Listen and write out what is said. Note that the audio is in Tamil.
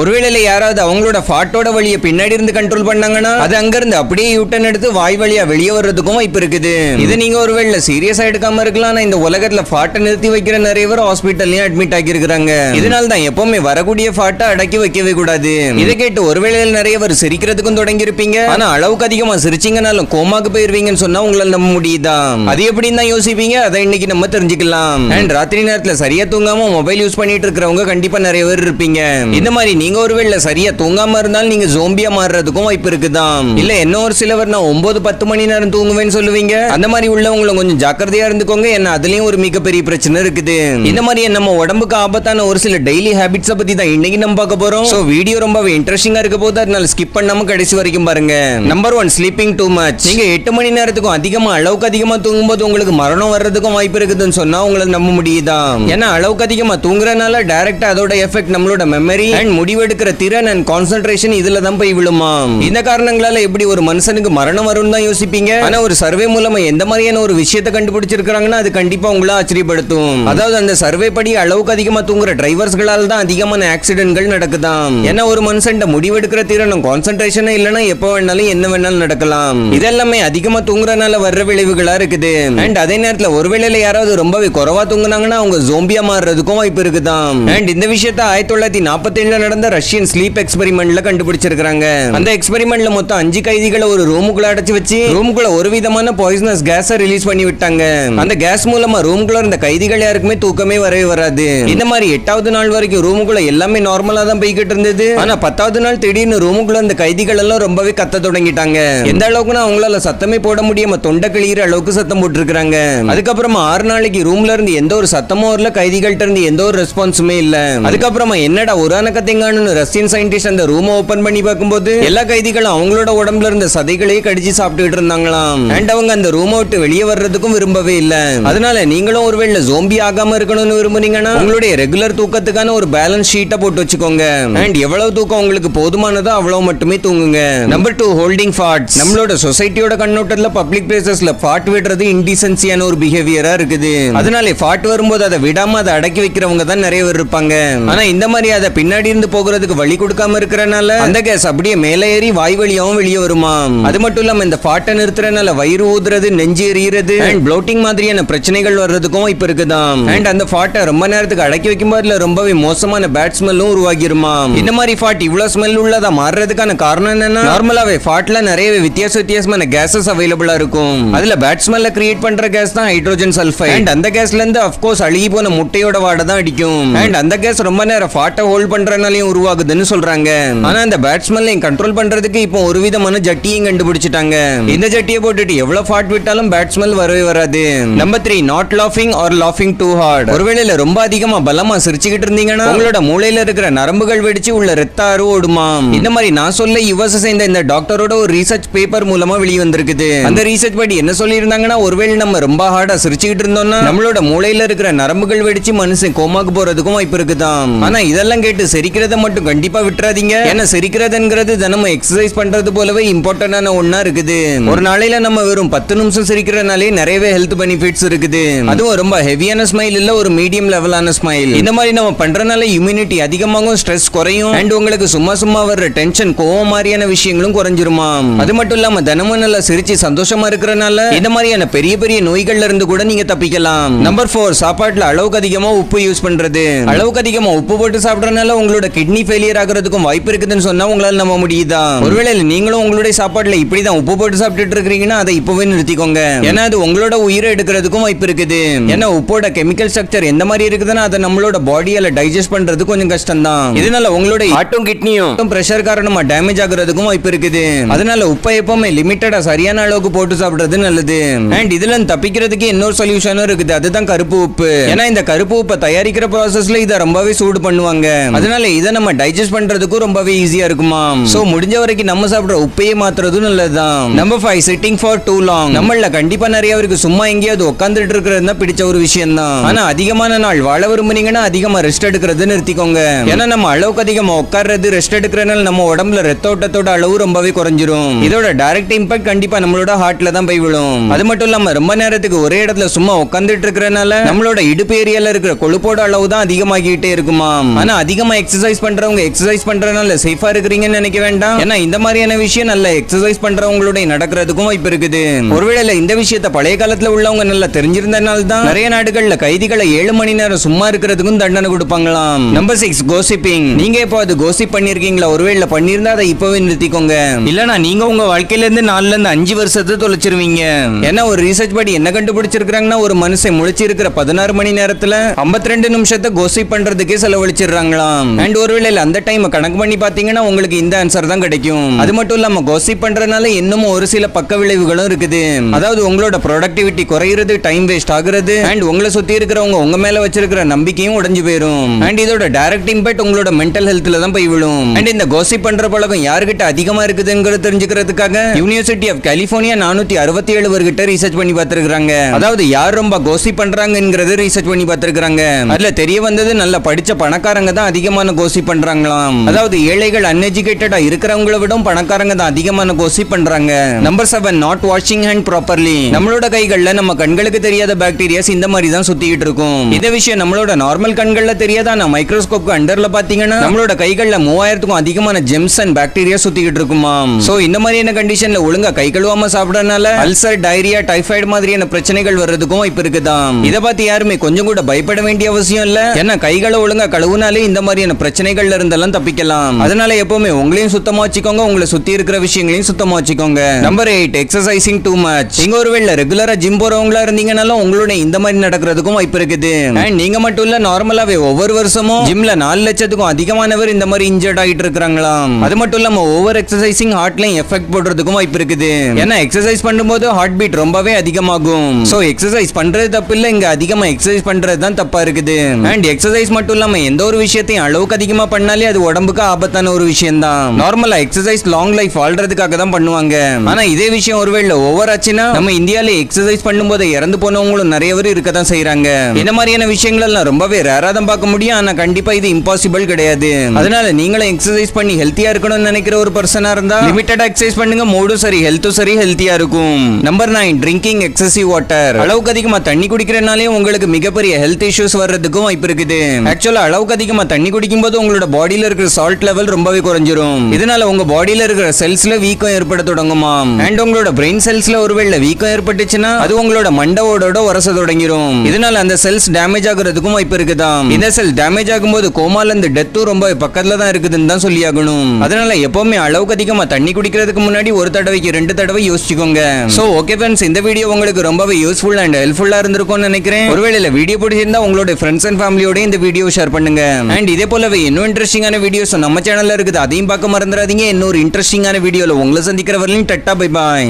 ஒருவேளை யாராவது அவங்களோட ஃபாட்டோட வழியை பின்னாடி இருந்து கண்ட்ரோல் பண்ணாங்கன்னா அது அங்க இருந்து அப்படியே யூட்டன் எடுத்து வாய் வழியா வெளியே வர்றதுக்கும் வாய்ப்பு இருக்குது. இது நீங்க ஒருவேளை சீரியஸா எடுக்காம இருக்கலாம். ஆனா இந்த உலகத்துல ஃபாட்டை நிறுத்தி வைக்கிற நிறைய பேர் ஹாஸ்பிட்டல்லயும் அட்மிட் ஆகியிருக்கிறாங்க இதனால தான் எப்பவுமே வரக்கூடிய ஃபாட்டை அடக்கி வைக்கவே கூடாது. இதை கேட்டு ஒருவேளை நிறைய பேர் சிரிக்கிறதுக்கும் தொடங்கி இருப்பீங்க ஆனா அளவுக்கு அதிகமா சிரிச்சிங்கனாலும் கோமாக்கு போயிருவீங்கன்னு சொன்னா உங்களால நம்ப முடியுதா? அது எப்படின்னு தான் யோசிப்பீங்க? அதை இன்னைக்கு நம்ம தெரிஞ்சுக்கலாம். அண்ட் ராத்திரி நேரத்துல சரியா தூங்காம மொபைல் யூஸ் பண்ணிட்டு இருக்கிறவங்க கண்டிப்பா நிறைய பேர் இருப்பீங்க. இந்த மாதிரி நீங்க ஒருவேளை சரியா தூங்காம இருந்தாலும் நீங்க ஜோம்பியா மாறுறதுக்கும் வாய்ப்பு இருக்குதான் இல்ல என்ன ஒரு சிலவர் நான் ஒன்பது பத்து மணி நேரம் தூங்குவேன்னு சொல்லுவீங்க? அந்த மாதிரி உள்ளவங்களை கொஞ்சம் ஜாக்கிரதையா இருந்துக்கோங்க. என்ன அதுலயும் ஒரு மிகப்பெரிய பிரச்சனை இருக்குது. இந்த மாதிரி நம்ம உடம்புக்கு ஆபத்தான ஒரு சில டெய்லி ஹேபிட்ஸ பத்தி தான் இன்னைக்கு நம்ம பார்க்க போறோம். சோ வீடியோ ரொம்பவே இன்ட்ரெஸ்டிங்கா இருக்க போது அதனால ஸ்கிப் பண்ணாம கடைசி வரைக்கும் பாருங்க. Number one sleeping too much நீங்க எட்டு மணி நேரத்துக்கும் அதிகமா அளவுக்கு அதிகமா தூங்கும்போது உங்களுக்கு மரணம் வர்றதுக்கும் வாய்ப்பு இருக்குதுன்னு சொன்னா உங்களை நம்ப முடியுதா ஏன்னா அளவுக்கு அதிகமா தூங்குறதுனால டைரக்டா அதோட எஃபெக்ட் நம்மளோட மெமரி அண்ட் முடிவெடுக்கிற திறன் அண்ட் கான்சென்ட்ரேஷன் இதுல தான் போய் விழுமா இந்த காரணங்களால எப்படி ஒரு மனுஷனுக்கு மரணம் வரும்னு தான் யோசிப்பீங்க? ஆனா ஒரு சர்வே மூலமா எந்த மாதிரியான ஒரு விஷயத்தை கண்டுபிடிச்சிருக்காங்கன்னா அது கண்டிப்பா உங்களை ஆச்சரியப்படுத்தும். அதாவது அந்த சர்வே படி அளவுக்கு அதிகமா தூங்குற டிரைவர்ஸ்களால தான் அதிகமான ஆக்சிடென்ட்கள் நடக்குதாம். ஏன்னா ஒரு மனுஷன் முடிவெடுக்கிற திறனும் கான்சென்ட்ரேஷனே இல்லைன்னா எப்போ வேணாலும் என்ன வேணாலும் நடக்கலாம். இதெல்லாமே அதிகமா தூங்குறதுனால வர்ற விளைவுகளா இருக்குது. அண்ட் அதே நேரத்துல ஒருவேளையில யாராவது ரொம்பவே குறைவா தூங்குனாங்கன்னா அவங்க ஜோம்பியா மாறுறதுக்கும் வாய்ப்பு இருக்குதாம். அண்ட் இந்த விஷயத்த ஆயிரத்தி தொள்ளாயிரத்தி நாற்பத்தி ஏழுல நடந்த ரஷ்யன் ஸ்லீப் எக்ஸ்பெரிமெண்ட்ல கண்டுபிடிச்சிருக்காங்க அந்த எக்ஸ்பெரிமெண்ட்ல மொத்தம் அஞ்சு கைதிகளை ஒரு ரூமுக்குள்ள அடைச்சு வச்சு ரூமுக்குள்ள ஒரு விதமான பாய்சனஸ் கேஸ ரிலீஸ் பண்ணி விட்டாங்க. அந்த கேஸ் மூலமா ரூமுக்குள்ள இருந்த கைதிகள் யாருக்குமே தூக்கமே வரவே வராது. இந்த மாதிரி எட்டாவது நாள் வரைக்கும் ரூமுக்குள்ள எல்லாமே நார்மலா தான் போய்கிட்டு இருந்தது. ஆனா பத்தாவது நாள் திடீர்னு ரூமுக்குள்ள அந்த கைதிகள் எல்லாம் ரொம்பவே கத்த தொடங்கிட்டாங்க. எந்த அளவுக்குன்னா அவங்களால சத்தமே போட முடியாம தொண்டை கிழிகிற அளவுக்கு சத்தம் போட்டுருக்காங்க அதுக்கப்புறமா ஆறு நாளைக்கு ரூம்ல இருந்து எந்த ஒரு சத்தமும் வரல. கைதிகள்கிட்ட இருந்து எந்த ஒரு ரெஸ்பான்ஸுமே இல்ல. அதுக்கப்புறமா என்னடா ஒரு ஆகணும்னு ரஷ்யன் சயின்டிஸ்ட் அந்த ரூமை ஓபன் பண்ணி பார்க்கும்போது எல்லா கைதிகளும் அவங்களோட உடம்புல இருந்த சதைகளையே கடிச்சு சாப்பிட்டுட்டு இருந்தாங்களாம். அண்ட் அவங்க அந்த ரூமை விட்டு வெளியே வர்றதுக்கும் விரும்பவே இல்ல. அதனால நீங்களும் ஒருவேளை ஜோம்பி ஆகாம இருக்கணும்னு விரும்புறீங்கன்னா உங்களுடைய ரெகுலர் தூக்கத்துக்கான ஒரு பேலன்ஸ் ஷீட்டை போட்டு வச்சுக்கோங்க. அண்ட் எவ்வளவு தூக்கம் உங்களுக்கு போதுமானதோ அவ்வளவு மட்டுமே தூங்குங்க. நம்பர் டூ ஹோல்டிங் ஃபாட்ஸ் நம்மளோட சொசைட்டியோட கண்ணோட்டத்துல பப்ளிக் பிளேசஸ்ல ஃபாட் விடுறது இன்டிசென்சியான ஒரு பிஹேவியரா இருக்குது. அதனால ஃபாட் வரும்போது அதை விடாம அதை அடக்கி வைக்கிறவங்க தான் நிறைய பேர் இருப்பாங்க. ஆனா இந்த மாதிரி அதை பின்னாடி இருந்து போகிறதுக்கு வழி கொடுக்காம இருக்கிறனால அந்த கேஸ் அப்படியே மேலே ஏறி வாய் வழியாவும் வெளியே வருமா அது மட்டும் இல்லாம இந்த ஃபாட்டை நிறுத்துறதுனால வயிறு ஊதுறது நெஞ்சு எரியுறது அண்ட் ப்ளோட்டிங் மாதிரியான பிரச்சனைகள் வர்றதுக்கும் இப்ப இருக்குதாம். அண்ட் அந்த ஃபாட்டை ரொம்ப நேரத்துக்கு அடக்கி வைக்கும் போதுல ரொம்பவே மோசமான பேட் ஸ்மெல்லும் உருவாகிருமா இந்த மாதிரி ஃபாட் இவ்வளவு ஸ்மெல் உள்ளதா மாறுறதுக்கான காரணம் என்னன்னா நார்மலாவே ஃபாட்ல நிறைய வித்தியாச வித்தியாசமான கேசஸ் அவைலபிளா இருக்கும். அதுல பேட் ஸ்மெல்ல கிரியேட் பண்ற கேஸ் தான் ஹைட்ரோஜன் சல்ஃபைட் அண்ட் அந்த கேஸ்ல இருந்து அஃப்கோர்ஸ் அழுகி போன முட்டையோட வாடை தான் அடிக்கும். அண்ட் அந்த கேஸ் ரொம்ப நேரம் ஃபாட்டை ஹோல்ட் பண்றதுனாலையும் உருவாகுதுன்னு சொல்றாங்க. ஆனா அந்த பேட் கண்ட்ரோல் பண்றதுக்கு இப்போ ஒரு விதமான ஜட்டியும் கண்டுபிடிச்சிட்டாங்க. இந்த ஜட்டியை போட்டுட்டு எவ்வளவு ஃபாட் விட்டாலும் பேட்ஸ்மேன் வரவே வராது. Number three not லாஃபிங் R லாஃபிங் two heart ஒருவேளை ரொம்ப அதிகமா பலமா சிரிச்சுக்கிட்டு இருந்தீங்கன்னா உங்களோட மூளையில இருக்கிற நரம்புகள் வெடிச்சு உள்ள ரத்த அரு இந்த மாதிரி நான் சொல்ல யுவச சேர்ந்த இந்த டாக்டரோட ஒரு ரீசர்ச் பேப்பர் மூலமா வெளிவந்திருக்குது அந்த ரீசர்ச் படி என்ன சொல்லியிருந்தாங்கன்னா ஒருவேளை நம்ம ரொம்ப ஹார்டா சிரிச்சுக்கிட்டு இருந்தோம்னா நம்மளோட மூளையில இருக்கிற நரம்புகள் வெடிச்சு மனுஷன் கோமாக்கு போறதுக்கும் வாய்ப்பு இருக்குதான் ஆனா இதெல்லாம் கேட்டு சிரிக்கிறத மட்டும் கண்டிப்பா விட்டுறாதீங்க. ஏன்னா சிரிக்கிறதுங்கிறது தினமும் எக்ஸசைஸ் பண்றது போலவே இம்பார்ட்டன்டான ஒன்னா இருக்குது. ஒரு நாளையில நம்ம வெறும் பத்து நிமிஷம் சிரிக்கிறனாலே நிறையவே ஹெல்த் பெனிஃபிட்ஸ் இருக்குது. அதுவும் ரொம்ப ஹெவியான ஸ்மைல் இல்ல ஒரு மீடியம் லெவலான ஸ்மைல் இந்த மாதிரி நம்ம பண்றனால இம்யூனிட்டி அதிகமாகும் ஸ்ட்ரெஸ் குறையும். அண்ட் உங்களுக்கு சும்மா சும்மா வர்ற டென்ஷன் கோவம் மாதிரியான விஷயங்களும் குறைஞ்சிருமா? அது மட்டும் இல்லாம தினமும் நல்லா சிரிச்சு சந்தோஷமா இருக்கிறனால இந்த மாதிரியான பெரிய பெரிய நோய்கள்ல இருந்து கூட நீங்க தப்பிக்கலாம். நம்பர் ஃபோர் சாப்பாட்டுல அளவுக்கு அதிகமா உப்பு யூஸ் பண்றது. அளவுக்கு அதிகமா உப்பு போட்டு சாப்பிடறதுனால உங்களோட கிட்னி ஃபெயிலியர் ஆகிறதுக்கும் வாய்ப்பு இருக்குதுன்னு சொன்னா உங்களால் நம்ப முடியுதா? ஒருவேளை நீங்களும் உங்களுடைய சாப்பாடுல இப்படிதான் உப்பு போட்டு சாப்பிட்டுட்டு இருக்கீங்கன்னா அதை இப்பவே நிறுத்திக்கோங்க. ஏன்னா அது உங்களோட உயிரை எடுக்கிறதுக்கும் வாய்ப்பு இருக்குது. ஏன்னா உப்போட கெமிக்கல் ஸ்ட்ரக்சர் எந்த மாதிரி இருக்குதுன்னா அதை நம்மளோட பாடியால டைஜஸ்ட் பண்றது கொஞ்சம் கஷ்டம் தான் இதனால உங்களோட ஹார்ட்டும் கிட்னியும் பிரஷர் காரணமா டேமேஜ் ஆகுறதுக்கும் வாய்ப்பு இருக்குது. அதனால உப்பை எப்பவுமே லிமிட்டடா சரியான அளவுக்கு போட்டு சாப்பிடுறது நல்லது. அண்ட் இதுல தப்பிக்கிறதுக்கு இன்னொரு சொல்யூஷனும் இருக்குது. அதுதான் கருப்பு உப்பு. ஏன்னா இந்த கருப்பு உப்பை தயாரிக்கிற ப்ராசஸ்ல இதை ரொம்பவே சூடு பண்ணுவாங்க. அதனால இதை நம்ம டைஜஸ்ட் பண்றதுக்கும் ரொம்பவே ஈஸியா இருக்குமா? சோ முடிஞ்ச வரைக்கும் நம்ம சாப்பிடுற உப்பையே மாத்துறதும் நல்லதுதான். Number five sitting for too long நம்மள கண்டிப்பா நிறைய பேருக்கு சும்மா எங்கேயாவது உட்காந்துட்டு இருக்கிறது தான் பிடிச்ச ஒரு விஷயம் தான் ஆனா அதிகமான நாள் வாழ விரும்புனீங்கன்னா அதிகமா ரெஸ்ட் எடுக்கிறது நிறுத்திக்கோங்க. ஏன்னா நம்ம அளவுக்கு அதிகமா உட்கார்றது ரெஸ்ட் எடுக்கிறனால நம்ம உடம்புல ரத்த ஓட்டத்தோட அளவு ரொம்பவே குறைஞ்சிரும். இதோட டைரக்ட் இம்பாக்ட் கண்டிப்பா நம்மளோட ஹார்ட்ல தான் போய் விழும். அது மட்டும் இல்லாம ரொம்ப நேரத்துக்கு ஒரே இடத்துல சும்மா உட்காந்துட்டு இருக்கிறனால நம்மளோட இடுப்பு ஏரியால இருக்கிற கொழுப்போட அளவு தான் அதிகமாகிட்டே இருக்குமா ஆனா அதிகமா எக்ஸசைஸ் எக்ஸசைஸ் பண்றவங்க எக்ஸசைஸ் பண்றதுனால சேஃபா இருக்கிறீங்கன்னு நினைக்க வேண்டாம். ஏன்னா இந்த மாதிரியான விஷயம் நல்ல எக்ஸசைஸ் பண்றவங்களுடைய நடக்கிறதுக்கும் வாய்ப்பு இருக்குது. ஒருவேளை இந்த விஷயத்த பழைய காலத்துல உள்ளவங்க நல்லா தெரிஞ்சிருந்தனால தான் நிறைய நாடுகள்ல கைதிகளை ஏழு மணி நேரம் சும்மா இருக்கிறதுக்கும் தண்டனை கொடுப்பாங்களாம். நம்பர் சிக்ஸ் கோசிப்பிங் நீங்க இப்போ அது கோசிப் பண்ணிருக்கீங்களா? ஒருவேளை பண்ணிருந்தா அதை இப்பவே நிறுத்திக்கோங்க. இல்லனா நீங்க உங்க வாழ்க்கையில இருந்து நாலுல இருந்து அஞ்சு வருஷத்தை தொலைச்சிருவீங்க. ஏன்னா ஒரு ரீசர்ச் படி என்ன கண்டுபிடிச்சிருக்காங்கன்னா ஒரு மனுஷன் முழிச்சிருக்கிற பதினாறு மணி நேரத்துல 52 ரெண்டு நிமிஷத்தை கோசிப் பண்றதுக்கே செலவழிச்சிடுறாங்களாம். அண்ட் ஒரு ஒருவேளை அந்த டைம் கணக்கு பண்ணி பாத்தீங்கன்னா உங்களுக்கு இந்த ஆன்சர் தான் கிடைக்கும். அது மட்டும் இல்லாம கோசிப் பண்றதுனால இன்னமும் ஒரு சில பக்க விளைவுகளும் இருக்குது. அதாவது உங்களோட ப்ரொடக்டிவிட்டி குறையிறது டைம் வேஸ்ட் ஆகுறது அண்ட் உங்களை சுத்தி இருக்கிறவங்க உங்க மேல வச்சிருக்கிற நம்பிக்கையும் உடஞ்சு போயிரும். அண்ட் இதோட டைரக்ட் இம்பாக்ட் உங்களோட மென்டல் ஹெல்த்ல தான் போய் விழும். அண்ட் இந்த கோசிப் பண்ற பழக்கம் யாருக்கிட்ட அதிகமா இருக்குதுங்கிறது தெரிஞ்சுக்கிறதுக்காக யூனிவர்சிட்டி ஆஃப் கலிபோர்னியா நானூத்தி அறுபத்தி ஏழு பேர்கிட்ட ரீசர்ச் பண்ணி பார்த்திருக்காங்க அதாவது யார் ரொம்ப கோசிப் பண்றாங்கிறது ரீசர்ச் பண்ணி பார்த்திருக்காங்க அதுல தெரிய வந்தது நல்லா படிச்ச பணக்காரங்க தான் அதிகமான கோசிப் பண்றாங்களாம் அதாவது ஏழைகள் அன்எஜுகேட்டடா இருக்கிறவங்கள விட பணக்காரங்க தான் அதிகமான கோசி பண்றாங்க number seven not washing hand properly நம்மளோட கைகள்ல நம்ம கண்களுக்கு தெரியாத பாக்டீரியாஸ் இந்த மாதிரி தான் சுத்திக்கிட்டு இருக்கும். இந்த விஷயம் நம்மளோட நார்மல் கண்கள்ல தெரியாதா? நான் மைக்ரோஸ்கோப் அண்டர்ல பாத்தீங்கன்னா நம்மளோட கைகள்ல மூவாயிரத்துக்கும் அதிகமான ஜெம்ஸ் அண்ட் பாக்டீரியா சுத்திக்கிட்டு இருக்குமாம். சோ இந்த மாதிரியான கண்டிஷன்ல ஒழுங்கா கை கழுவாம சாப்பிடறதுனால அல்சர் டைரியா டைஃபாய்டு மாதிரியான பிரச்சனைகள் வர்றதுக்கும் இப்ப இருக்குதாம். இத பார்த்து யாருமே கொஞ்சம் கூட பயப்பட வேண்டிய அவசியம் இல்ல. ஏன்னா கைகளை ஒழுங்கா கழுவுனாலே இந்த மாதிரியான பிரச்சனை பிரச்சனைகள்ல இருந்தெல்லாம் தப்பிக்கலாம். அதனால எப்பவுமே உங்களையும் சுத்தமா வச்சுக்கோங்க உங்களை சுத்தி இருக்கிற விஷயங்களையும் சுத்தமா வச்சுக்கோங்க. Number eight exercising too much நீங்க ஒருவேளை ரெகுலரா ஜிம் போறவங்களா இருந்தீங்கனாலும் உங்களுடைய இந்த மாதிரி நடக்கிறதுக்கும் வாய்ப்பு இருக்குது. அண்ட் நீங்க மட்டும் இல்ல நார்மலாவே ஒவ்வொரு வருஷமும் ஜிம்ல நாலு லட்சத்துக்கும் அதிகமானவர் இந்த மாதிரி இன்ஜர்ட் ஆகிட்டு இருக்கிறாங்களாம். அது மட்டும் இல்லாம ஓவர் எக்ஸசைசிங் ஹார்ட்லயும் எஃபெக்ட் போடுறதுக்கும் வாய்ப்பு இருக்குது. ஏன்னா எக்ஸசைஸ் பண்ணும்போது ஹார்ட் பீட் ரொம்பவே அதிகமாகும். சோ எக்ஸசைஸ் பண்றது தப்பு இல்ல இங்க அதிகமா எக்ஸசைஸ் பண்றது தான் தப்பா இருக்குது. அண்ட் எக்ஸசைஸ் மட்டும் இல்லாம எந்த ஒரு விஷயத்தையும் அளவுக்கு அதிகமா பண்ணாலே அது உடம்புக்கு ஆபத்தான ஒரு விஷயம் தான் நார்மலா எக்ஸசைஸ் லாங் லைஃப் வாழ்றதுக்காக தான் பண்ணுவாங்க. ஆனா இதே விஷயம் ஒருவேளை ஓவர் ஆச்சுன்னா நம்ம இந்தியால எக்ஸசைஸ் பண்ணும்போது இறந்து போனவங்களும் நிறைய பேர் இருக்க தான் செய்யறாங்க இந்த மாதிரியான விஷயங்கள் எல்லாம் ரொம்பவே ரேரா தான் பார்க்க முடியும். ஆனா கண்டிப்பா இது இம்பாசிபிள் கிடையாது. அதனால நீங்களும் எக்ஸசைஸ் பண்ணி ஹெல்த்தியா இருக்கணும்னு நினைக்கிற ஒரு பர்சனா இருந்தா லிமிட்டடா எக்ஸசைஸ் பண்ணுங்க. மூடும் சரி ஹெல்த்தும் சரி ஹெல்த்தியா இருக்கும். Number nine drinking excessive water அளவுக்கு அதிகமா தண்ணி குடிக்கிறனாலே உங்களுக்கு மிகப்பெரிய ஹெல்த் இஷ்யூஸ் வர்றதுக்கும் வாய்ப்பு இருக்குது. ஆக்சுவலா அளவுக்கு அதிகமா தண்ணி குடிக்கும்போது உங்களோட பாடியில இருக்கிற சால்ட் லெவல் ரொம்பவே குறைஞ்சிரும். இதனால உங்க பாடியில இருக்கிற செல்ஸ்ல வீக்கம் ஏற்பட தொடங்குமாம். அண்ட் உங்களோட பிரெயின் செல்ஸ்ல ஒருவேளை வீக்கம் ஏற்பட்டுச்சுன்னா அது உங்களோட மண்டவோட உரச தொடங்கிரும். இதனால அந்த செல்ஸ் டேமேஜ் ஆகுறதுக்கும் வாய்ப்பு இருக்குதாம். இந்த செல் டேமேஜ் ஆகும்போது கோமால இருந்து டெத்தும் ரொம்ப பக்கத்துல தான் இருக்குதுன்னு தான் சொல்லி ஆகணும் அதனால எப்பவுமே அளவுக்கு அதிகமா தண்ணி குடிக்கிறதுக்கு முன்னாடி ஒரு தடவைக்கு ரெண்டு தடவை யோசிச்சுக்கோங்க. சோ ஓகே ஃப்ரெண்ட்ஸ் இந்த வீடியோ உங்களுக்கு ரொம்பவே யூஸ்ஃபுல் அண்ட் ஹெல்ப்ஃபுல்லா இருந்திருக்கும்னு நினைக்கிறேன். ஒருவேளை வீடியோ பிடிச்சிருந்தா உங்களோட ஃப்ரெண்ட்ஸ் அண்ட் ஃபேமிலியோட இந்த வீடியோ ஷேர் பண்ணுங்க. அண்ட் இதே போலவே இன்னும் இன்ட்ரெஸ்டிங்கான வீடியோஸ் நம்ம சேனல்ல இருக்குது அதையும் பார்க்க மறந்துடாதீங்க. இன்னொரு இன்ட்ரெஸ்டிங்கான வீடியோல உங்களை சந்திக்கிற வரலையும் டட்டா பை பாய்